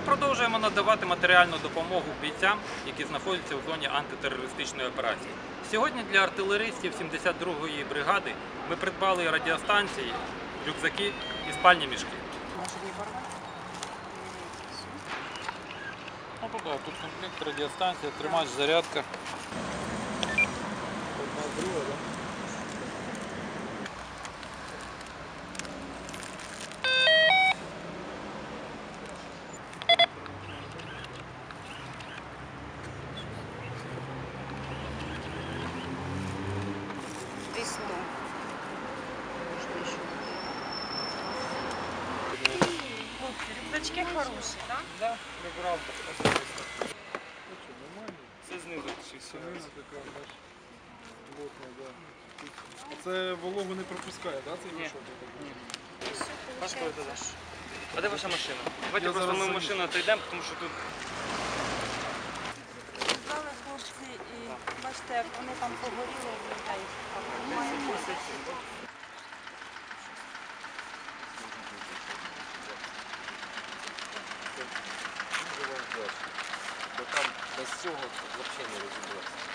продовжуємо надавати матеріальну допомогу бійцям, які знаходяться у зоні антитерористичної операції. Сьогодні для артилеристів 72-ї бригади ми придбали радіостанції, рюкзаки і спальні мішки. Тут комплект радіостанція, тримач, зарядка. Рюкзачки хороші, так? Да, прибрав. Це знизу Самина така, бачиш, плотна, да. А це вологу не пропускає, да? Це ти даш? А де ваша машина? Давайте Я просто ми в машину отойдемо, тому що тут Брали хлопці і бачите, як вони там погоріли, та й Бо там без цього взагалі не розібратися.